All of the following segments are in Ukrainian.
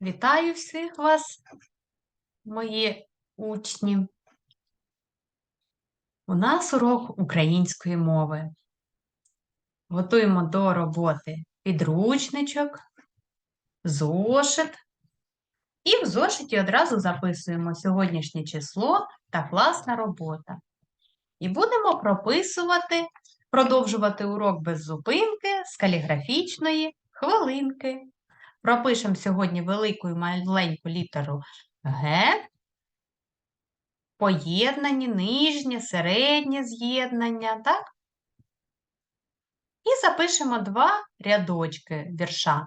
Вітаю всіх вас, мої учні. У нас урок української мови. Готуємо до роботи підручничок, зошит. І в зошиті одразу записуємо сьогоднішнє число та класна робота. І будемо прописувати, продовжувати урок без зупинки з каліграфічної хвилинки. Пропишемо сьогодні велику і маленьку літеру Г, поєднані, нижнє, середнє з'єднання, так? І запишемо два рядочки вірша.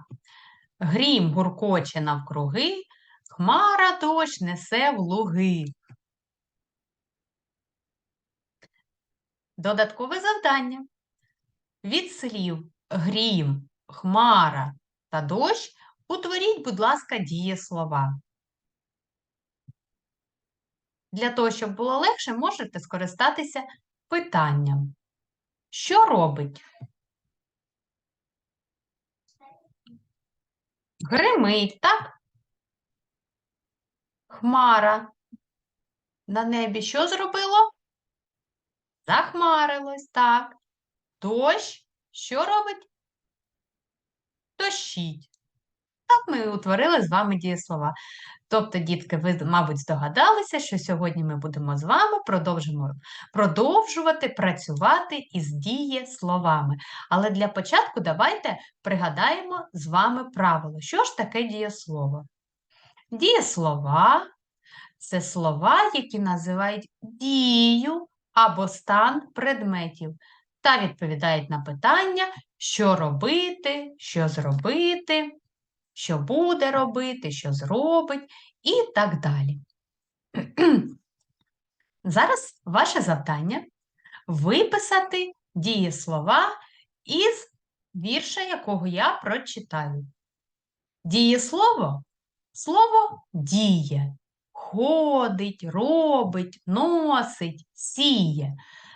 Грім гуркоче навкруги, хмара дощ несе в луги. Додаткове завдання. Від слів грім, хмара та дощ утворіть, будь ласка, дієслова. Для того, щоб було легше, можете скористатися питанням. Що робить? Гримить, так? Хмара. На небі що зробило? Захмарилось, так. Дощ що робить? Дощить. Так ми утворили з вами дієслова. Тобто, дітки, ви, мабуть, здогадалися, що сьогодні ми будемо з вами продовжимо, продовжувати працювати із дієсловами. Але для початку давайте пригадаємо з вами правило. Що ж таке дієслово? Дієслова це слова, які називають дію або стан предметів та відповідають на питання, що робити, що зробити що буде робити, що зробить і так далі. Зараз ваше завдання виписати дієслова із вірша, якого я прочитаю. Дієслово слово діє, ходить, робить, носить, сіє.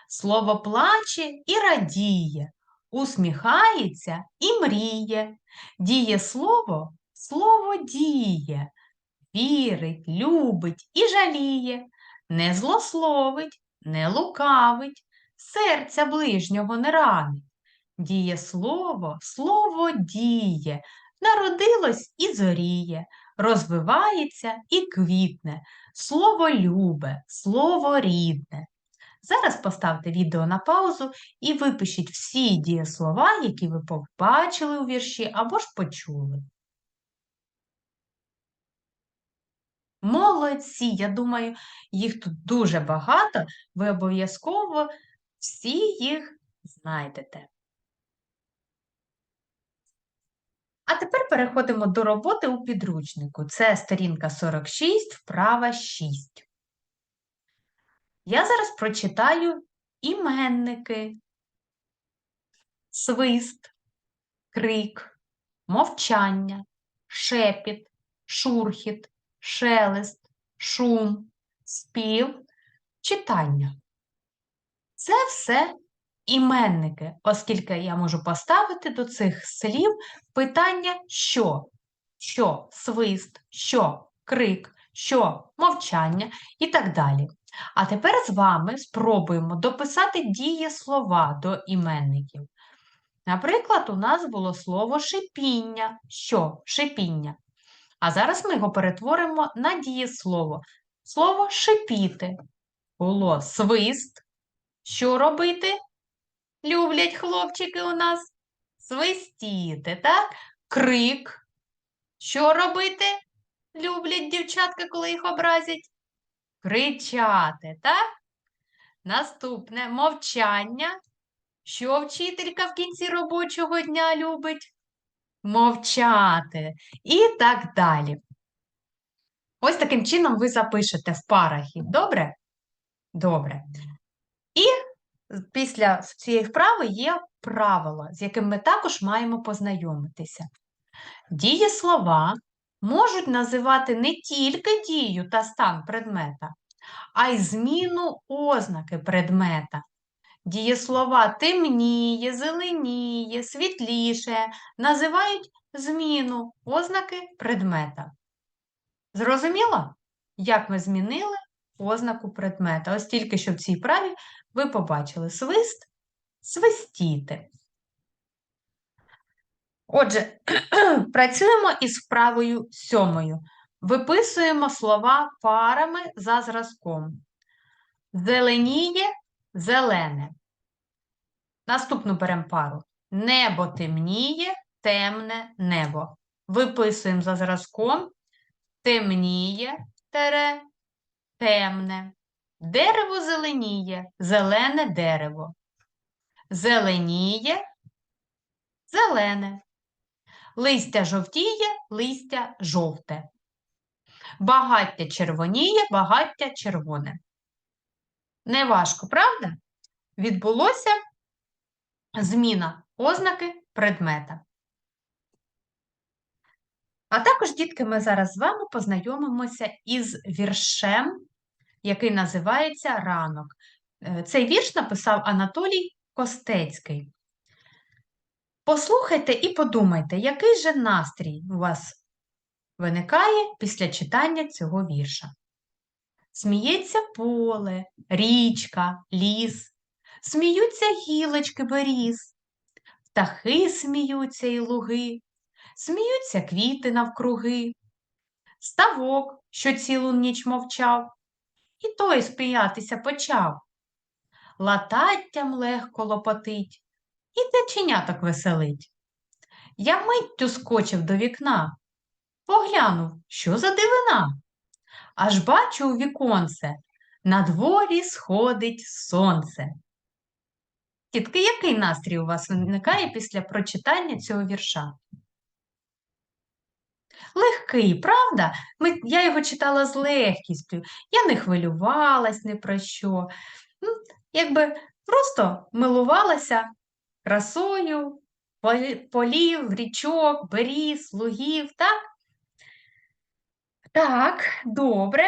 Слово плаче і радіє, усміхається і мріє. Діє слово, слово діє, вірить, любить і жаліє, не злословить, не лукавить, серця ближнього не ранить. Діє слово, слово діє, народилось і зоріє, розвивається і квітне, слово любе, слово рідне. Зараз поставте відео на паузу і випишіть всі дієслова, які ви побачили у вірші або ж почули. Молодці, я думаю, їх тут дуже багато, ви обов'язково всі їх знайдете. А тепер переходимо до роботи у підручнику. Це сторінка 46, вправа 6. Я зараз прочитаю іменники, свист, крик, мовчання, шепіт, шурхіт, шелест, шум, спів, читання. Це все іменники, оскільки я можу поставити до цих слів питання що, що свист, що крик, що мовчання і так далі. А тепер з вами спробуємо дописати дієслова до іменників. Наприклад, у нас було слово шипіння. Що? Шипіння. А зараз ми його перетворимо на дієслово. Слово шипіти. Було свист. Що робити? Люблять хлопчики у нас? Свистіти, так? Крик. Що робити? Люблять дівчатка, коли їх образять? Кричати, так? Наступне мовчання. Що вчителька в кінці робочого дня любить? Мовчати. І так далі. Ось таким чином ви запишете в парах. Добре? Добре. І після цієї вправи є правило, з яким ми також маємо познайомитися. Дієслова можуть називати не тільки дію та стан предмета, а й зміну ознаки предмета. Дієслова темніє, зеленіє, світліше називають зміну ознаки предмета. Зрозуміло, як ми змінили ознаку предмета? Ось тільки що в цій праві ви побачили свист, свистіти. Отже, працюємо із вправою сьомою. Виписуємо слова парами за зразком. Зеленіє, зелене. Наступну беремо пару. Небо темніє, темне небо. Виписуємо за зразком темніє, тере, темне. Дерево зеленіє, зелене дерево. Зеленіє, зелене. Листя жовтіє, листя жовте. Багаття червоніє, багаття червоне. Неважко, правда? Відбулося зміна ознаки предмета. А також, дітки, ми зараз з вами познайомимося із віршем, який називається Ранок. Е, Цей вірш написав Анатолій Костецький. Послухайте і подумайте, який же настрій у вас виникає після читання цього вірша. Сміється поле, річка, ліс, сміються гілочки беріз, птахи сміються і луги, сміються квіти навкруги, ставок, що цілу ніч мовчав, і той сміятися почав. Лататтям легко лопотить, і деченяток веселить. Я миттю скочив до вікна, поглянув, що за дивина. Аж бачу у віконце, на дворі сходить сонце. Тітки, який настрій у вас виникає після прочитання цього вірша? Легкий, правда? Ми, я його читала з легкістю, я не хвилювалась ні про що. Якби просто милувалася красою полів, річок, беріз, лугів, так? Так, добре.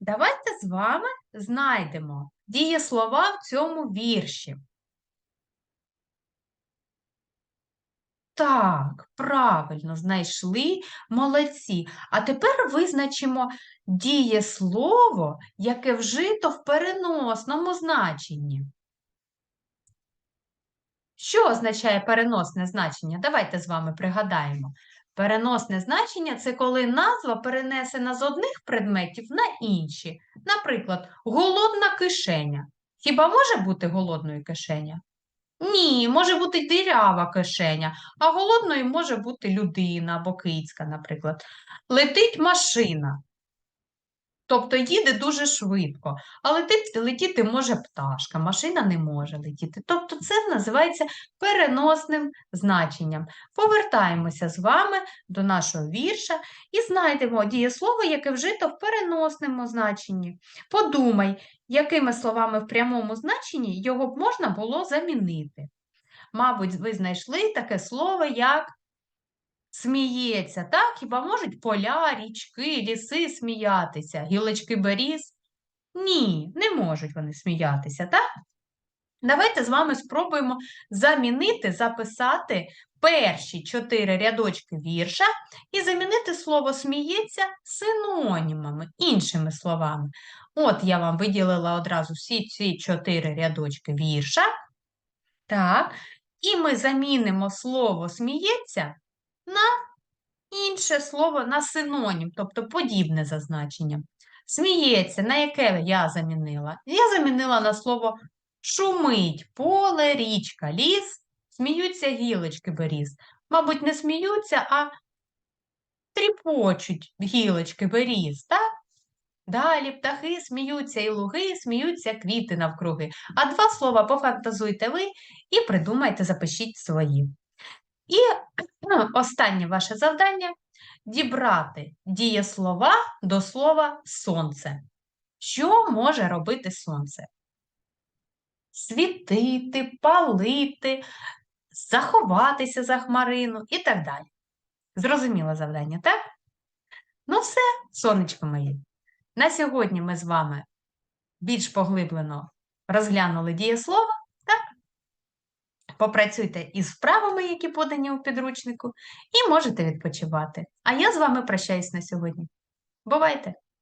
Давайте з вами знайдемо дієслова в цьому вірші. Так, правильно, знайшли молодці. А тепер визначимо дієслово, яке вжито в переносному значенні. Що означає переносне значення? Давайте з вами пригадаємо. Переносне значення це коли назва перенесена з одних предметів на інші. Наприклад, голодна кишеня. Хіба може бути голодною кишеня? Ні, може бути дирява кишеня, а голодною може бути людина або кицька, наприклад. Летить машина. Тобто їде дуже швидко, а летить, летіти може пташка, машина не може летіти. Тобто це називається переносним значенням. Повертаємося з вами до нашого вірша і знайдемо дієслово, яке вжито в переносному значенні. Подумай, якими словами в прямому значенні його б можна було замінити. Мабуть, ви знайшли таке слово, як сміється, так? Хіба можуть поля, річки, ліси сміятися, гілочки беріз? Ні, не можуть вони сміятися, так? Давайте з вами спробуємо замінити, записати перші чотири рядочки вірша і замінити слово сміється синонімами, іншими словами. От я вам виділила одразу всі ці чотири рядочки вірша. Так, і ми замінимо слово сміється на інше слово, на синонім, тобто подібне за значенням. Сміється, на яке я замінила? Я замінила на слово шумить, поле, річка, ліс, сміються гілочки беріз. Мабуть, не сміються, а тріпочуть гілочки беріз, так? Далі птахи сміються і луги, сміються квіти навкруги. А два слова пофантазуйте ви і придумайте, запишіть свої. І ну, останнє ваше завдання дібрати дієслова до слова сонце. Що може робити сонце? Світити, палити, заховатися за хмарину і так далі. Зрозуміло завдання, так? Ну все, сонечко мої. На сьогодні ми з вами більш поглиблено розглянули дієслово, так? Попрацюйте із вправами, які подані у підручнику, і можете відпочивати. А я з вами прощаюсь на сьогодні. Бувайте!